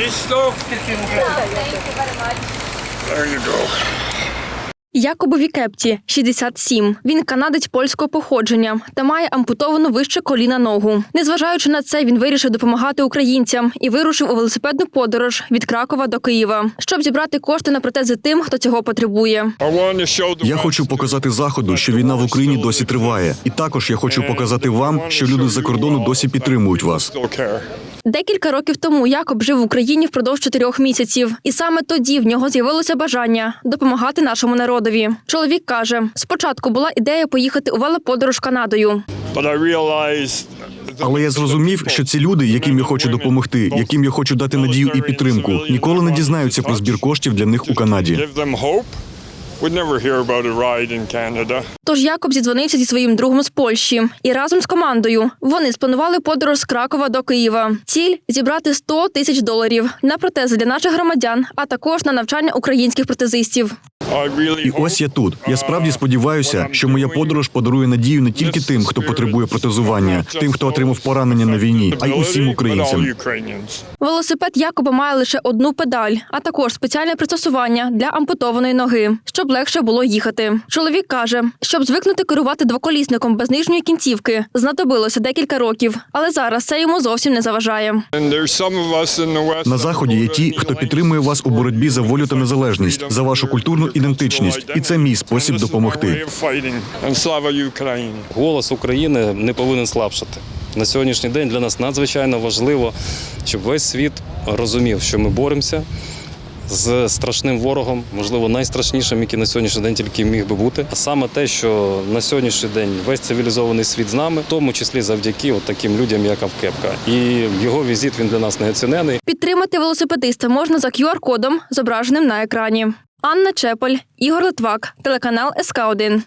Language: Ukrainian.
Thank you very much. There you go. Якобові Кепті 67. Він канадець польського походження та має ампутовану вище коліна ногу. Незважаючи на це, він вирішив допомагати українцям і вирушив у велосипедну подорож від Кракова до Києва, щоб зібрати кошти на протези тим, хто цього потребує. Я хочу показати заходу, що війна в Україні досі триває, і також я хочу показати вам, що люди з-за кордону досі підтримують вас. Декілька років тому Якоб жив в Україні впродовж чотирьох місяців, і саме тоді в нього з'явилося бажання допомагати нашому народові. Чоловік каже: спочатку була ідея поїхати у велоподорож Канадою. Але я зрозумів, що ці люди, яким я хочу допомогти, яким я хочу дати надію і підтримку, ніколи не дізнаються про збір коштів для них у Канаді. Тож Якоб зідзвонився зі своїм другом з Польщі, і разом з командою вони спланували подорож з Кракова до Києва. Ціль зібрати 100 тисяч доларів на протези для наших громадян, а також на навчання українських протезистів. І ось я тут. Я справді сподіваюся, що моя подорож подарує надію не тільки тим, хто потребує протезування, тим, хто отримав поранення на війні, а й усім українцям. Велосипед Якоба має лише одну педаль, а також спеціальне пристосування для ампутованої ноги, щоб легше було їхати. Чоловік каже, щоб звикнути керувати двоколісником без нижньої кінцівки, знадобилося декілька років, але зараз це йому зовсім не заважає. На заході є ті, хто підтримує вас у боротьбі за волю та незалежність, за вашу культурну ідентичність, і це мій спосіб допомогти. Слава Україні! Голос України не повинен слабшати. На сьогоднішній день для нас надзвичайно важливо, щоб весь світ розумів, що ми боремося з страшним ворогом, можливо, найстрашнішим, який на сьогоднішній день тільки міг би бути. А саме те, що на сьогоднішній день весь цивілізований світ з нами, в тому числі завдяки от таким людям, як Авкепка. І його візит він для нас неоцінений. Підтримати велосипедиста можна за QR-кодом, зображеним на екрані. Анна Чепель, Ігор Литвак, телеканал СК 1